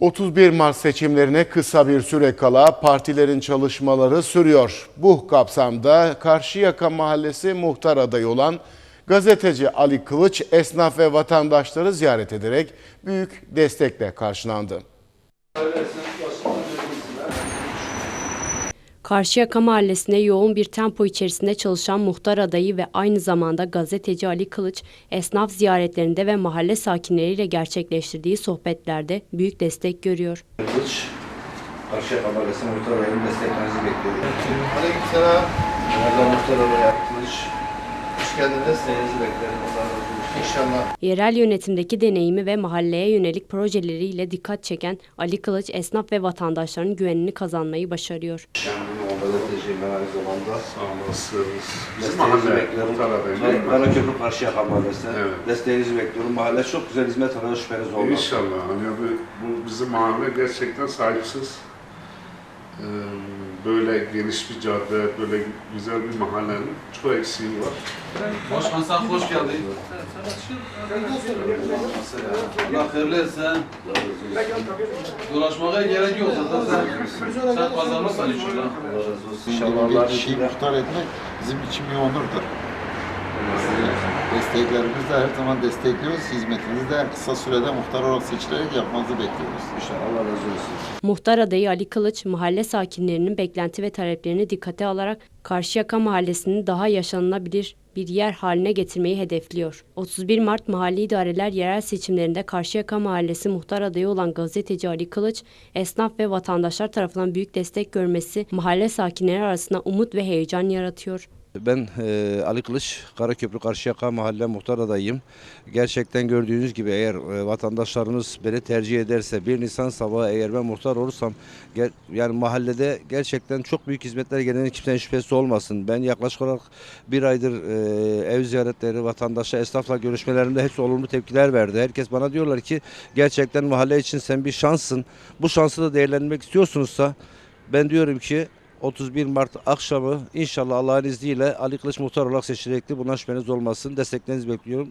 31 Mart seçimlerine kısa bir süre kala partilerin çalışmaları sürüyor. Bu kapsamda Karşıyaka Mahallesi muhtar adayı olan gazeteci Ali Kılıç esnaf ve vatandaşları ziyaret ederek büyük destekle karşılandı. Karşıyaka Mahallesi'nde yoğun bir tempo içerisinde çalışan muhtar adayı ve aynı zamanda gazeteci Ali Kılıç, esnaf ziyaretlerinde ve mahalle sakinleriyle gerçekleştirdiği sohbetlerde büyük destek görüyor. Kılıç, Karşıyaka Mahallesi Muhtar Adayı'nın desteklerinizi bekliyorum. Aleykümselam. Merhaba Muhtar Adayı Kılıç, Hoş geldiniz. desteğinizi beklerim. Allah razı olsun. İnşallah. Yerel yönetimdeki deneyimi ve mahalleye yönelik projeleriyle dikkat çeken Ali Kılıç, esnaf ve vatandaşların güvenini kazanmayı başarıyor. Ben gazeteciyim ben aynı zamanda. Sağ olasınız. Bizim Desteğinizi mahalle bekliyorum. Ben? Karaköprü Karşıyaka Mahallesi. Evet. Desteğinizi bekliyorum. Mahalle çok güzel hizmet alıyor şüpheniz olmaz. İnşallah. Hani bu, bu bizim mahalle gerçekten sahipsiz. Ee, böyle geniş bir cadde, böyle güzel bir mahallenin çok eksiği var. Başkan sen hoş geldin. Allah hayırlı etsin. Dolaşmaya gerek yok zaten sen, sen kazanırsan razı olsun. İnşallah İnşallah bir Allah kişiyi için muhtar etmek bizim için bir onurdur. Desteklerimizi de her zaman destekliyoruz. Hizmetinizi de kısa sürede muhtar olarak seçilerek yapmanızı bekliyoruz. İnşallah Allah razı olsun. Muhtar adayı Ali Kılıç, mahalle sakinlerinin beklenti ve taleplerini dikkate alarak Karşıyaka Mahallesi'ni daha yaşanılabilir bir yer haline getirmeyi hedefliyor. 31 Mart Mahalli İdareler Yerel Seçimlerinde Karşıyaka Mahallesi muhtar adayı olan gazeteci Ali Kılıç, esnaf ve vatandaşlar tarafından büyük destek görmesi mahalle sakinleri arasında umut ve heyecan yaratıyor. Ben e, Ali Kılıç, Karaköprü Karşıyaka Mahalle Muhtar adayım. Gerçekten gördüğünüz gibi eğer e, vatandaşlarımız beni tercih ederse 1 Nisan sabahı eğer ben muhtar olursam ger- yani mahallede gerçekten çok büyük hizmetler gelene kimsenin şüphesi olmasın. Ben yaklaşık olarak bir aydır e, ev ziyaretleri, vatandaşla, esnafla görüşmelerimde hepsi olumlu tepkiler verdi. Herkes bana diyorlar ki gerçekten mahalle için sen bir şanssın. Bu şansı da değerlendirmek istiyorsunuzsa ben diyorum ki 31 Mart akşamı inşallah Allah'ın izniyle Ali Kılıç muhtar olarak seçilecektir. Bundan şüpheniz olmasın. Desteklerinizi bekliyorum.